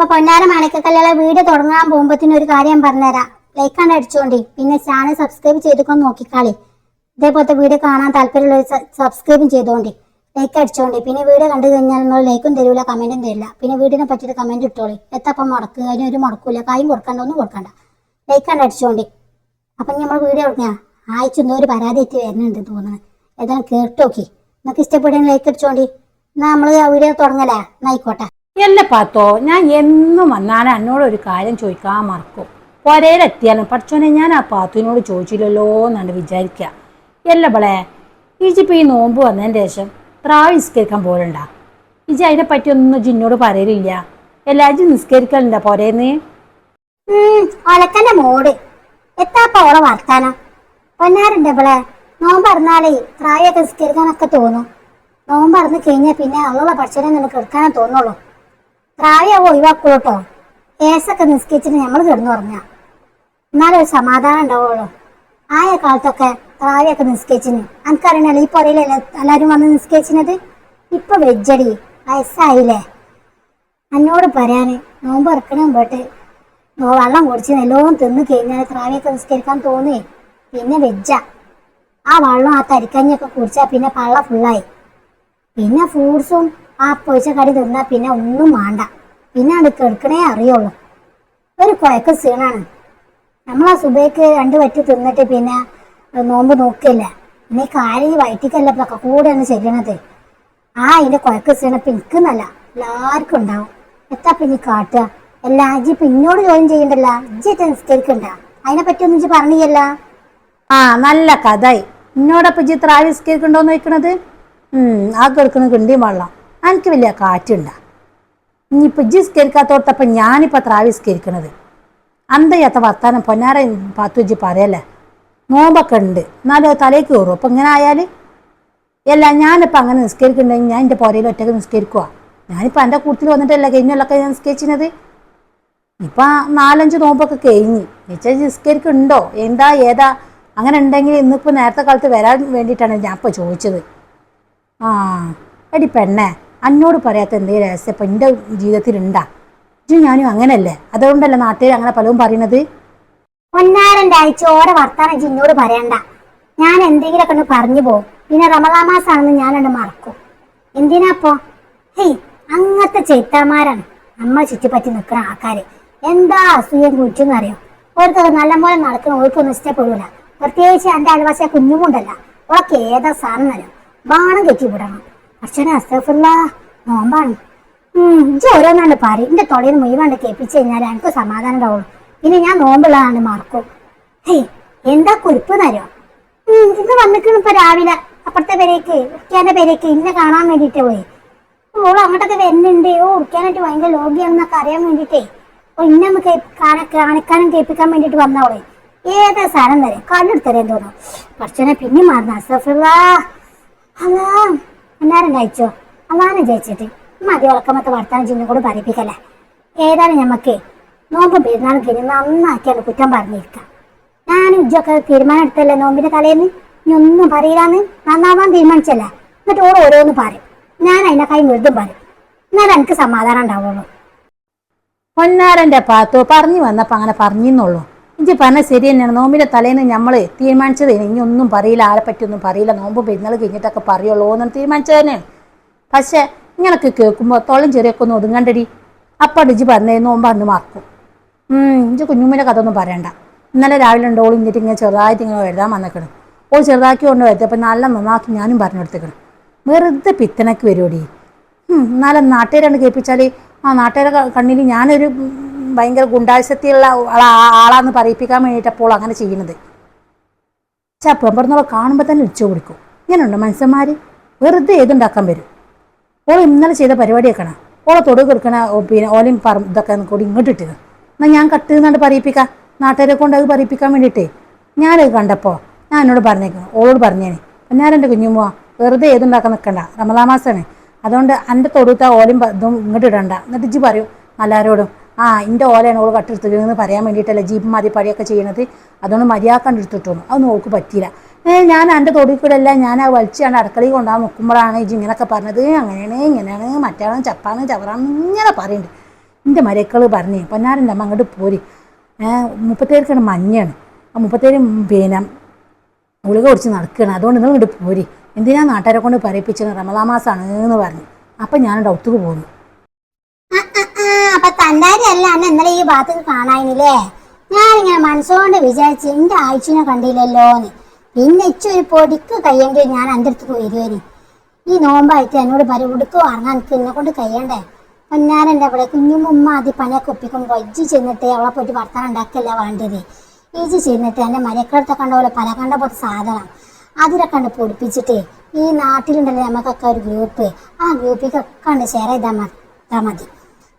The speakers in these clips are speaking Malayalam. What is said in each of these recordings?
അപ്പൊ പൊന്നാര മാണിക്കക്കല്ലുള്ള വീട് തുടങ്ങാൻ പോകുമ്പോത്തിന് ഒരു കാര്യം പറഞ്ഞുതരാം. ലൈക്ക് ആണ് അടിച്ചോണ്ടി. പിന്നെ ചാനൽ സബ്സ്ക്രൈബ് ചെയ്തുകൊണ്ട് നോക്കിക്കാളി. ഇതേപോലത്തെ വീഡിയോ കാണാൻ താല്പര്യമുള്ള സബ്സ്ക്രൈബും ചെയ്തോണ്ടി. ലൈക്ക് അടിച്ചോണ്ടി. പിന്നെ വീഡിയോ കണ്ടു കഴിഞ്ഞാൽ നിങ്ങൾ ലൈക്കും തരൂല കമന്റും തരില്ല. പിന്നെ വീടിനെ പറ്റിയിട്ട് കമന്റ് ഇട്ടോളി. എത്തപ്പം മുടക്കുക ഒരു മുടക്കൂല കായും കൊടുക്കണ്ട ഒന്നും കൊടുക്കണ്ട. ലൈക്ക് ആണ് അടിച്ചോണ്ടി. അപ്പം നമ്മൾ വീഡിയോ കൊടുക്കാം ആഴ്ച ഒരു പരാതി എത്തി വരുന്നുണ്ട് തോന്നുന്നത് ഏതായാലും കേട്ടോക്കി. നിങ്ങൾക്ക് ഇഷ്ടപ്പെടുന്ന ലൈക്ക് അടിച്ചോണ്ടി. എന്നാൽ നമ്മൾ വീഡിയോ തുടങ്ങലേ എന്നായിക്കോട്ടെ എല്ല പാത്തോ? ഞാൻ എന്നും വന്നാലും എന്നോട് ഒരു കാര്യം ചോദിക്കാൻ മറക്കും. പൊരയിലെത്തിയാലും പഠിച്ചോനെ ഞാൻ ആ പാത്തുവിനോട് ചോദിച്ചില്ലല്ലോ എന്നാണ് വിചാരിക്കുക എല്ല ബളെ ഇജിപ്പോൾ ഈ നോമ്പ് വന്നതിന് ശേഷം ത്രാവ് നിസ്കരിക്കാൻ പോലുണ്ടാ ഇജി അതിനെ പറ്റി ഒന്നും ജിന്നോട് പറയലില്ല. എല്ലാജി നിസ്കരിക്കലുണ്ടാ പോരേന്ന്? ഒലക്കന്റെ മോട്. എത്താപ്പ ഓളെ വർത്താനം? പൊന്നാരുണ്ട് ഇവളെ നോമ്പ് പറഞ്ഞാലേ പ്രായമൊക്കെ നിസ്കരിക്കാനൊക്കെ തോന്നും. നോമ്പ് പറഞ്ഞ് കഴിഞ്ഞാൽ പിന്നെ അവളെ പഠിച്ചതിനെ നിനക്ക് എടുക്കാനേ തോന്നുള്ളൂ. പ്രായം ഒഴിവാക്കുള്ളൂ കേട്ടോ കേസൊക്കെ നിസ്കരിച്ചിട്ട് നമ്മൾ കിടന്നു പറഞ്ഞ എന്നാലും ഒരു സമാധാനം ഉണ്ടാവുള്ളൂ. ആയ കാലത്തൊക്കെ പ്രായമൊക്കെ നിസ്കരിച്ചിന്. എനിക്കറിയണല്ലോ ഈ പുറയിലല്ലേ എല്ലാവരും വന്ന് നിസ്കരിച്ചിനത്? ഇപ്പൊ വെജ്ജടി വയസ്സായില്ലേ? എന്നോട് പറയാന് നോമ്പ് ഇറക്കണ മുമ്പോട്ട് നോ വെള്ളം കുടിച്ച് നല്ലോണം തിന്ന് കഴിഞ്ഞാൽ പ്രായമൊക്കെ നിസ്കരിക്കാൻ തോന്നി. പിന്നെ വെജ്ജ. ആ വെള്ളം ആ തരിക്കഞ്ഞൊക്കെ കുടിച്ചാൽ പിന്നെ പള്ള ഫുള്ളായി പിന്നെ ഫ്രൂട്ട്സും ആ പൊഴിച്ച കടി തിന്നാ പിന്നെ ഒന്നും വേണ്ട. പിന്നെ അത് കെടുക്കണേ അറിയുള്ളൂ. ഒരു കുഴക്ക സീണാണ് നമ്മൾ ആ സുബയ്ക്ക് രണ്ട് വറ്റി തിന്നിട്ട് പിന്നെ നോമ്പ് നോക്കില്ല. പിന്നെ കാലി വയറ്റിക്കല്ല ഇപ്പൊ കൂടെയാണ് ചെയ്യണത് ആ അതിന്റെ കുഴക്ക സീണപ്പം എനിക്കെന്നല്ല. എല്ലാവർക്കും ഉണ്ടാവും. എത്താ പിന്നെ കാട്ടുക. എല്ലാ ഇജ്ജി പിന്നോട് ജോയിൻ ചെയ്യണ്ടല്ല? ഇജ്ജിട്ട് നിസ്കരിക്കണ്ട? അതിനെ പറ്റി ഒന്നും പറഞ്ഞില്ല. ആ നല്ല കഥായി എന്നോടൊപ്പം ഇജ്ജി ത്രാവിസ്കരിക്കണ്ടോന്ന് വെക്കണത് ആ കേൾക്കണ കിണ്ടിയും വെള്ളം. എനിക്ക് വലിയ കാറ്റുണ്ടാ ഇനിയിപ്പോൾ ഇജ്ജ് നിസ്കരിക്കാത്തോടത്തപ്പം ഞാനിപ്പോൾ ത്രാവ് നിസ്കരിക്കണത്. അന്തയ്യാത്ത വർത്താനം പൊന്നാര പാത്തുജി പറയല്ലേ? നോമ്പൊക്കെ ഉണ്ട്. എന്നാലും തലേക്ക് കയറും. അപ്പം ഇങ്ങനെ ആയാൽ അല്ല ഞാനിപ്പോൾ അങ്ങനെ നിസ്കരിക്കുന്നുണ്ടെങ്കിൽ ഞാൻ എന്റെ പുരയിൽ ഒറ്റയ്ക്ക് നിസ്കരിക്കുക ഞാനിപ്പോൾ എന്റെ കൂട്ടത്തിൽ വന്നിട്ടല്ല കഴിഞ്ഞൊല്ലൊക്കെ ഞാൻ നിസ്കരിച്ചിരുന്നത് ഇപ്പം നാലഞ്ച് നോമ്പൊക്കെ കഴിഞ്ഞ്. വെച്ചാൽ നിസ്കരിക്കുന്നുണ്ടോ? എന്താ ഏതാ? അങ്ങനെ ഉണ്ടെങ്കിൽ ഇന്നിപ്പോൾ നേരത്തെ കാലത്ത് വരാൻ വേണ്ടിയിട്ടാണ് ഞാൻ ഇപ്പോൾ ചോദിച്ചത്. ആ എടി പെണ്ണെ. എന്നോട് പറയാത്ത എന്തേ രഹസ്യം? ഇപ്പം എന്റെ ജീവിതത്തിലുണ്ടാ. ഇജ്ജും ഞാനും അങ്ങനെയല്ലേ അതുകൊണ്ടല്ലേ നാട്ടിൽ അങ്ങനെ പലവും പറയണത് പൊന്നാരന്റെ ആഴ്ചയോടെ വർത്താനം ജിന്നോട് പറയണ്ട. ഞാൻ എന്തെങ്കിലുമൊക്കെ ഒന്ന് പറഞ്ഞു പോകും പിന്നെ റമദാ മാസാണെന്ന് ഞാനൊന്ന് മറക്കും. എന്തിനാപ്പോ? ഹേയ് അങ്ങനത്തെ ചെയ്ത്താമാരാണ് നമ്മൾ ചുറ്റിപ്പറ്റി നിൽക്കുന്ന ആൾക്കാര്. എന്താ അസൂയം കുറ്റെന്നറിയോ ഓർക്കൊക്കെ നല്ലപോലെ നടക്കുന്ന ഓർക്കൊന്നും ഇഷ്ടപ്പെടൂല. പ്രത്യേകിച്ച് എന്റെ അയൽവാസിയ കുഞ്ഞുമുണ്ടല്ല. ഓളൊക്കെ ഏതാ സാധനം ബാണം കെട്ടി വിടണം അച്ഛനെ അസ്തഫുള്ള നോമ്പാണ്. ഇജ്ജ് ഓരോന്നാണ്ട് പാരി എന്റെ തൊടയിൽ മുഴുവാണ്ട് കേൾപ്പിച്ചു കഴിഞ്ഞാൽ എനിക്ക് സമാധാനം ഉണ്ടാവുള്ളൂ പിന്നെ ഞാൻ നോമ്പുള്ളതാണ് മറക്കും. ഹേയ് എന്താ കുറിപ്പ് തരോ ഇന്ന് വന്നിക്കണ ഇപ്പൊ രാവിലെ. അപ്പുറത്തെ പേരേക്ക് ഉറുക്കാന്റെ പേരേക്ക് ഇന്നെ കാണാൻ വേണ്ടിട്ട് പോയി. ഓൾ അങ്ങോട്ടൊക്കെ വരുന്നുണ്ട്. ഓ ഉറുക്കാനായിട്ട് ഭയങ്കര ലോബിയാണെന്നൊക്കെ അറിയാൻ വേണ്ടിട്ടേ. ഓ ഇന്നെ നമുക്ക് കേ- കാണ- കാണിക്കാനും കേൾപ്പിക്കാൻ വേണ്ടിട്ട് വന്നവളെ ഏതാ സാധനം തരാം കല്ലെടുത്തരേം തോന്നുന്നു. പക്ഷേ പിന്നെ മാറുന്ന. അസഫുള്ള അല്ലാ എന്നാരും കഴിച്ചോ? അല്ലാനും ജയിച്ചിട്ട്. മതി ഉറക്കമത്തെ വർത്താനം കൂടെ പറയിപ്പിക്കല്ലേ. ഏതായാലും ഞമ്മക്ക് നോമ്പും പെരുന്നാളും കഴിഞ്ഞ് നന്നാക്കിയാണ് കുറ്റം പറഞ്ഞിരിക്കാം. ഞാൻ ഇജ്ജൊക്കെ തീരുമാനം എടുത്തല്ലേ നോമ്പിന്റെ തലേന്ന്? ഇനി ഒന്നും പറയില്ലാന്ന്? നന്നാവാൻ തീരുമാനിച്ചല്ല? എന്നിട്ട് ഓരോ ഓരോന്ന് പറയും. ഞാൻ അതിനെ കൈ വെറുതും പറയും. എന്നാലും എനിക്ക് സമാധാനം ഉണ്ടാവുള്ളൂ. പൊന്നാരന്റെ പാത്തോ പറഞ്ഞു വന്നപ്പോൾ അങ്ങനെ പറഞ്ഞു പറഞ്ഞെന്നുള്ളൂ. ഇഞ്ചി പറഞ്ഞ ശരി തന്നെയാണ് നോമ്പിന്റെ തലേന്ന് നമ്മൾ തീരുമാനിച്ചത് ഇനി ഒന്നും പറയില്ല ആരെ പറ്റിയൊന്നും പറയില്ല. നോമ്പ് പെരുന്നാൾ കഴിഞ്ഞിട്ടൊക്കെ പറയുള്ളൂ എന്ന് തീരുമാനിച്ചത് തന്നെയാണ് പക്ഷേ ഇങ്ങനൊക്കെ കേൾക്കുമ്പോൾ തോളം ചെറിയൊക്കെ ഒന്ന് ഒതുങ്ങണ്ടടി. അപ്പം ഇഞ്ചി പറഞ്ഞേ നോമ്പ് അന്ന് മറക്കും. ഇഞ്ചി കുഞ്ഞുമ്മിന്റെ കഥ ഒന്നും പറയണ്ട. ഇന്നലെ രാവിലെ ഉണ്ട് ഓൾ ഇന്നിട്ട് ഇങ്ങനെ ചെറുതായിട്ട് ഇങ്ങനെ എഴുതാൻ വന്നേക്കണം. ഓൾ ചെറുതാക്കി കൊണ്ട് വരുത്തപ്പോൾ നല്ല നന്നാക്കി ഞാനും പറഞ്ഞു കൊടുത്തേക്കണം. വെറുതെ പിത്തനക്ക് വരുമോടി എന്നാലും നാട്ടുകാരാണ് കേൾപ്പിച്ചാൽ ആ നാട്ടുകാരെ കണ്ണിൽ ഞാനൊരു ഭയങ്കര ഗുണ്ടാശക്തിയുള്ള ആളാ ആളാന്ന് പറയിപ്പിക്കാൻ വേണ്ടിയിട്ടപ്പോൾ അങ്ങനെ ചെയ്യുന്നത്. ചപ്പം പറഞ്ഞവ കാണുമ്പോൾ തന്നെ ഉച്ച കൊടുക്കും ഇങ്ങനെയുണ്ട് മനുഷ്യന്മാർ വെറുതെ ഏതുണ്ടാക്കാൻ വരും. ഓൾ ഇന്നലെ ചെയ്ത പരിപാടിയൊക്കെയാണ്. ഓളെ തൊടു കൊടുക്കണ പിന്നെ ഓലയും പറ ഇതൊക്കെ കൂടി ഇങ്ങോട്ട് ഇട്ടിരുന്നു എന്നാൽ ഞാൻ കട്ട് എന്നാണ്ട് പറയിപ്പിക്കാം. നാട്ടുകാരെ കൊണ്ട് അത് പറയിപ്പിക്കാൻ വേണ്ടിയിട്ടേ. ഞാനത് കണ്ടപ്പോൾ ഞാൻ എന്നോട് പറഞ്ഞേക്കണം ഓളോട് പറഞ്ഞേനെ. ഞാൻ എന്റെ കുഞ്ഞുമോ വെറുതെ ഏതുണ്ടാക്കാൻ നിൽക്കണ്ട റമദാമാസമാണ് അതുകൊണ്ട് എന്റെ തൊടുത്ത ഓലയും ഇതും ഇങ്ങോട്ട് ഇടണ്ട. എന്നിട്ട് ഇജ്ജ് പറയും എല്ലാവരോടും ആ എന്റെ ഓലയാണ് ഓൾ കട്ടെടുത്തതെന്ന് പറയാൻ വേണ്ടിയിട്ടല്ലേ ജീപ്പ് മതി പഴയൊക്കെ ചെയ്യണത്. അതുകൊണ്ട് മര്യാദക്കാണ്ട് എടുത്തിട്ടോന്നു അതൊന്നും ഓൾക്ക് പറ്റിയില്ല. ഏ ഞാൻ എന്റെ തൊടി കൂടെ അല്ല ഞാൻ ആ വലിച്ചാണ്ട് അടുക്കളയിൽ കൊണ്ടാകാൻ നോക്കുമ്പോഴാണ് ഇജ്ജ് ഇങ്ങനെയൊക്കെ പറഞ്ഞത്. അങ്ങനെയാണ് ഇങ്ങനെയാണ് മറ്റാണ് ചപ്പാണ് ചവറാണ് ഇങ്ങനെ പറയുന്നുണ്ട് എന്റെ മരക്കൾ പറഞ്ഞ് പൊന്നാരന്റെ അമ്മ അങ്ങോട്ട് പോരി. മുപ്പത്തേർക്കാണ് മഞ്ഞാണ്. ആ മുപ്പത്തേര് പിന്നെ ഗുളിക കുടിച്ച് നടക്കുകയാണ് അതുകൊണ്ട് നിങ്ങൾ ഇങ്ങോട്ട് പോരി. എന്തിനാ നാട്ടുകാരെ കൊണ്ട് പറയിപ്പിച്ചത്? റമദാ മാസമാണ് എന്ന് പറഞ്ഞു. അപ്പം ഞാൻ ഡൗത്തുക്ക് പോന്നു. അല്ല അന്ന് ഇന്നലെ ഈ ഭാഗത്ത് കാണാനില്ലേ? ഞാനിങ്ങനെ മനസ്സുകൊണ്ട് വിചാരിച്ച് എന്റെ ആഴ്ചനെ കണ്ടില്ലല്ലോന്ന്. പിന്നെ ഇച്ചൊരു പൊടിക്ക് കയ്യെങ്കിൽ ഞാൻ എന്റെ അടുത്ത് വരുവേന്. ഈ നോമ്പായിട്ട് എന്നോട് പറ ഉടുക്ക് വാങ്ങാൻ എനിക്ക് എന്നെ കൊണ്ട് കഴിയണ്ടേ? പൊന്നാരന്റെ അവിടെ കുഞ്ഞുമ്മ ആദ്യം പണിയൊക്കെ ഒപ്പിക്കുമ്പോൾ വജ്ജി ചെന്നിട്ട് അവളെ പോയിട്ട് വർത്താനം ഉണ്ടാക്കല്ല വേണ്ടത്? ഈജി ചെന്നിട്ട് എന്റെ മരക്കടുത്ത കണ്ട പോലെ പല കണ്ട പോലത്തെ സാധനം അതിനെ കണ്ട് പൊടിപ്പിച്ചിട്ട് ഈ നാട്ടിലുണ്ടല്ലോ നമുക്കൊക്കെ ഒരു ഗ്രൂപ്പ്. ആ ഗ്രൂപ്പിക്കൊക്കെ കണ്ട് ഷെയർ ചെയ്താൽ മതി.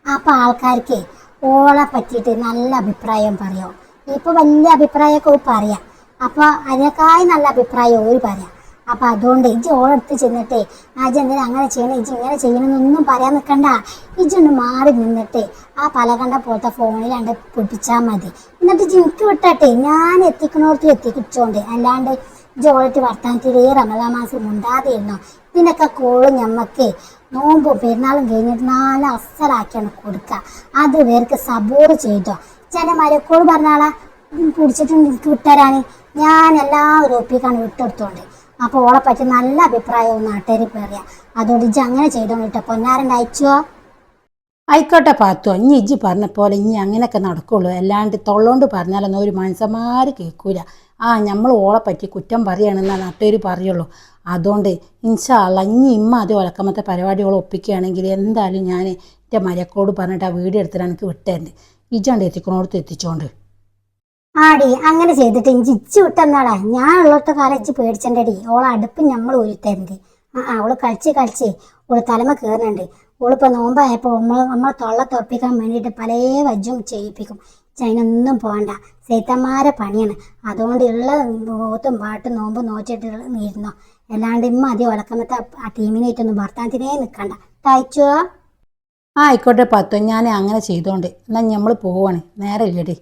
മതി അപ്പൊ ആൾക്കാർക്ക് ഓളെ പറ്റിയിട്ട് നല്ല അഭിപ്രായം പറയും. ഇപ്പൊ വലിയ അഭിപ്രായമൊക്കെ പറയാം. അപ്പൊ അതിനേക്കായി നല്ല അഭിപ്രായം ഓര് പറയാം. അപ്പൊ അതുകൊണ്ട് ഇജ്ജ് ഓളെടുത്ത് ചെന്നിട്ട് ആജ് എന്തിനാ അങ്ങനെ ചെയ്യണം? ഇജ്ജ് ഇങ്ങനെ ചെയ്യണമെന്നൊന്നും പറയാൻ നിൽക്കണ്ട ഇജ്ജൊന്ന് മാറി നിന്നിട്ട് ആ പലകണ്ട പോലത്തെ ഫോണിലാണ്ട് പൊട്ടിച്ചാൽ മതി. എന്നിട്ട് ഇജ്ജ് എനിക്ക് വിട്ടട്ടെ. ഞാൻ എത്തിക്കണോടത്ത് എത്തിക്കിച്ചോണ്ട്. അല്ലാണ്ട് ജോളിട്ട് വർത്താനത്തിൽ ഈ റമദാ മാസം ഉണ്ടാതിരുന്നോ ഇതിനൊക്കെ കോൾ ഞമ്മക്ക് നോമ്പും പെരുന്നാളും കഴിഞ്ഞിട്ട് നാല് അസലാക്കിയാണ് കൊടുക്കുക. അത് പേർക്ക് സബോറ് ചെയ്തോ. ചില മരക്കോട് പറഞ്ഞാളാ പിടിച്ചിട്ട് എനിക്ക് വിട്ടുതരാന്. ഞാൻ എല്ലാ ഗ്രൂപ്പിലേക്കാണ് വിട്ടെടുത്തോണ്ട്. അപ്പൊ ഓളെ പറ്റി നല്ല അഭിപ്രായവും നാട്ടുകാർ പറയാ അതുകൊണ്ട് ഇജ്ജ് അങ്ങനെ ചെയ്തോണ്ടിട്ടോ പൊന്നാരന്റെ അയച്ചോ ആയിക്കോട്ടെ പാത്തോ ഇനി ഇജ്ജി പറഞ്ഞ പോലെ ഇനി അങ്ങനെയൊക്കെ നടക്കുള്ളൂ. അല്ലാണ്ട് തൊള്ളോണ്ട് പറഞ്ഞാലൊന്നും ഒരു മനുഷ്യന്മാർ കേൾക്കൂല. ആ നമ്മൾ ഓളെ പറ്റി കുറ്റം പറയണമെന്നാണ് നാട്ടുകാർ പറയുള്ളൂ. അതുകൊണ്ട് ഇൻഷാള്ള ഇനി ഇമ്മ അത് ഒലക്കമത്തെ പരിപാടികൾ ഒപ്പിക്കുകയാണെങ്കിൽ എന്തായാലും ഞാൻ എന്റെ മരക്കോട് പറഞ്ഞിട്ട് ആ വീട് എടുത്തിട്ട് എനിക്ക് വിട്ടേരുണ്ട് ഇജാണ്ട് എത്തിക്കണോടത്ത് എത്തിച്ചോണ്ട്. ആടി അങ്ങനെ ചെയ്തിട്ട് ഇഞ്ചി ഇച്ച് വിട്ടെന്നാടാ. ഞാൻ ഉള്ളോട്ട് കാലിച്ച് പേടിച്ചണ്ടടി. ഓളെ അടുപ്പ് നമ്മൾ ഊരിത്തരുന്നത് ആ അവൾ കളിച്ച് കളിച്ച് ഓൾ തലമ കയറുന്നുണ്ട് ഓളിപ്പോ നോമ്പായപ്പോ നമ്മൾ നമ്മളെ തൊള്ള തുറപ്പിക്കാൻ വേണ്ടിയിട്ട് പല വജ്ജും ചെയ്യിപ്പിക്കും. അതിനൊന്നും പോകണ്ട സൈത്തന്മാരെ പണിയാണ്. അതുകൊണ്ട് ഉള്ള ഓത്തും പാട്ടും നോമ്പും നോച്ചിട്ട് ഇരുന്നോ. അല്ലാണ്ട് ഇമ്മ അതി ഉളക്കമത്തെ ആ ടീമിനായിട്ടൊന്നും ഭർത്താനത്തിനേ നിൽക്കണ്ട തയ്ച്ചോ? ആ ആയിക്കോട്ടെ പത്തു. ഞാൻ അങ്ങനെ ചെയ്തോണ്ട്. എന്നാൽ നമ്മൾ പോവാണ്. നേരെ ഇല്ലടി.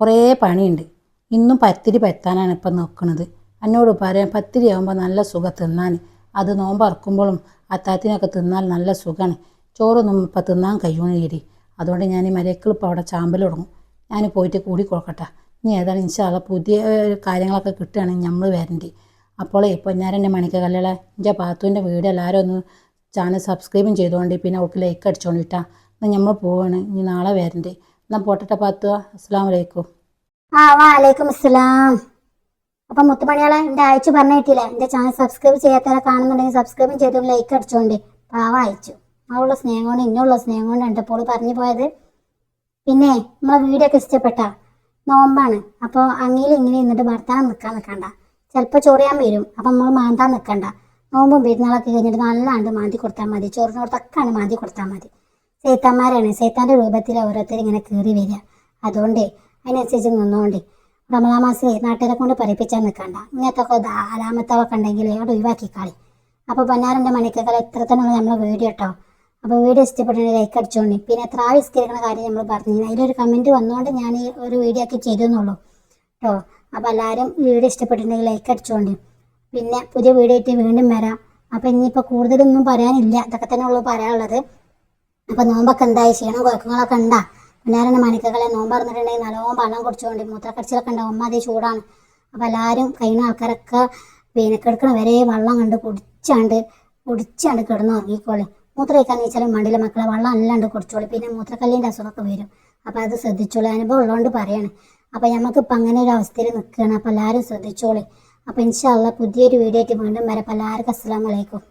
കുറേ പണിയുണ്ട്. ഇന്നും പത്തിരി പറ്റാനാണ് ഇപ്പം നോക്കുന്നത് എന്നോട് പറയാം പത്തിരി ആകുമ്പോൾ നല്ല സുഖം തിന്നാൻ അത് നോമ്പ് ഇറക്കുമ്പോഴും അത്താത്തിനൊക്കെ തിന്നാൽ നല്ല സുഖമാണ് ചോറൊന്നും ഇപ്പം തിന്നാൻ കഴിയണില്ലടി. അതുകൊണ്ട് ഞാൻ ഈ മരക്കൾ ഇപ്പോൾ അവിടെ ചാമ്പൽ തുടങ്ങും. ഞാൻ പോയിട്ട് കൂടി കൊടുക്കട്ടെ. ഇനി ഏതാണ് ഇൻഷാള്ള പുതിയ കാര്യങ്ങളൊക്കെ കിട്ടുകയാണെങ്കിൽ നമ്മൾ വരണ്ടി. അപ്പോളേ പൊന്നാരന്റെ മണിക്ക കല്ലള എന്റെ പാത്തുവിന്റെ വീട് എല്ലാവരും ഒന്ന് ചാനൽ സബ്സ്ക്രൈബും ചെയ്തുകൊണ്ട് പിന്നെ അവൾക്ക് ലൈക്ക് അടിച്ചോണ്ട് ഇട്ടാ എന്നാൽ നമ്മൾ പോവാണ് ഇനി നാളെ വരണ്ടേ. എന്നാൽ പോട്ടെ പാത്തു അസ്സാം വലൈക്കും ആ വാലേക്കും അസ്സലാം. അപ്പം മുത്തുമണിയാളെ എന്റെ അയച്ചു പറഞ്ഞു കിട്ടിയില്ല? എന്റെ ചാനൽ സബ്സ്ക്രൈബ് ചെയ്യാത്തവരെ കാണുന്നുണ്ടെങ്കിൽ സബ്സ്ക്രൈബും ചെയ്തു ലൈക്ക് അടിച്ചോണ്ട്. പാവ അയച്ചു. അവളുടെ സ്നേഹം കൊണ്ട് ഇന്നുള്ള സ്നേഹം കൊണ്ട് അപ്പോൾ പറഞ്ഞു പോയത്. പിന്നെ നമ്മളെ വീഡിയോ ഒക്കെ ഇഷ്ടപ്പെട്ട? നോമ്പാണ്. അപ്പോൾ അങ്ങനെ ഇങ്ങനെ ഇന്നിട്ട് ഭർത്താനം നിൽക്കാൻ നിൽക്കണ്ട ചിലപ്പോൾ ചൊറിയാൻ വരും. അപ്പം നമ്മൾ മാന്താൻ നിൽക്കണ്ട നോമ്പും പെരുന്നാളൊക്കെ കഴിഞ്ഞിട്ട് നല്ലാണ്ട് മാന്തി കൊടുത്താൽ മതി. ചോറിനോടത്തൊക്കെയാണ് മാന്തി കൊടുത്താൽ മതി. സേത്താന്മാരാണ്. സേത്താന്റെ രൂപത്തിൽ ഓരോരുത്തർ ഇങ്ങനെ കയറി വരിക. അതുകൊണ്ട് അതിനനുസരിച്ച് നിന്നുകൊണ്ട് റമദാ മാസം നാട്ടുകാരെ കൊണ്ട് പറയിപ്പിച്ചാൽ നിൽക്കണ്ട ഇങ്ങനത്തൊക്കെ അലാമത്തവൊക്കെ ഉണ്ടെങ്കിൽ അവിടെ ഒഴിവാക്കി കളി. അപ്പോൾ പതിനാറിന്റെ മണിക്കകൾ എത്ര തന്നെ നമ്മളെ വീഡിയോ കേട്ടോ അപ്പോൾ വീഡിയോ ഇഷ്ടപ്പെട്ടുണ്ടെങ്കിൽ ലൈക്ക് അടിച്ചോണ്ടി പിന്നെ എത്ര വിസ്കരിക്കുന്ന കാര്യം നമ്മൾ പറഞ്ഞു അതിലൊരു കമന്റ് വന്നുകൊണ്ട് ഞാൻ ഒരു വീഡിയോ ഒക്കെ ചെയ്തെന്നുള്ളൂ. കേട്ടോ അപ്പോൾ എല്ലാവരും വീഡിയോ ഇഷ്ടപ്പെട്ടിട്ടുണ്ടെങ്കിൽ ലൈക്ക് അടിച്ചോണ്ട്. പിന്നെ പുതിയ വീഡിയോ ആയിട്ട് വീണ്ടും വരാം. അപ്പോൾ ഇനിയിപ്പോൾ കൂടുതലൊന്നും പറയാനില്ല. ഇതൊക്കെ തന്നെ ഉള്ളൂ പറയാനുള്ളത്. അപ്പോൾ നോമ്പൊക്കെ എന്തായി? ചെയ്യണം കുഴക്കങ്ങളൊക്കെ ഉണ്ടാ? പിന്നാരെ മണിക്കകളെ നോമ്പ് പറഞ്ഞിട്ടുണ്ടെങ്കിൽ നല്ലോണം വെള്ളം കുടിച്ചുകൊണ്ട് മൂത്രക്കടിച്ചിലൊക്കെ ഉണ്ടാവും. അമ്മ അതേ ചൂടാണ്. അപ്പോൾ എല്ലാവരും കഴിയുന്ന ആൾക്കാരൊക്കെ പിന്നെ കിടക്കണ വരെ വെള്ളം കണ്ട് കുടിച്ചാണ്ട് കുടിച്ചാണ്ട് കിടന്നു ഉറങ്ങിക്കോളി. മൂത്ര നീച്ചാലും മണ്ടിലെ മക്കളെ. വെള്ളം അല്ലാണ്ട് കുടിച്ചോളി. പിന്നെ മൂത്രക്കല്ലിന്റെ അസുഖമൊക്കെ വരും. അപ്പോൾ അത് ശ്രദ്ധിച്ചോളൂ. അനുഭവം ഉള്ളതുകൊണ്ട് പറയാണ്. അപ്പോൾ നമുക്കിപ്പോൾ അങ്ങനെ ഒരു അവസ്ഥയിൽ നിൽക്കുകയാണ് അപ്പോൾ എല്ലാവരും ശ്രദ്ധിച്ചോളി. അപ്പോൾ ഇൻഷാല്ല പുതിയൊരു വീഡിയോ ആയിട്ട് വീണ്ടും വരെ. അപ്പോൾ എല്ലാവർക്കും അസ്സാം വലൈക്കും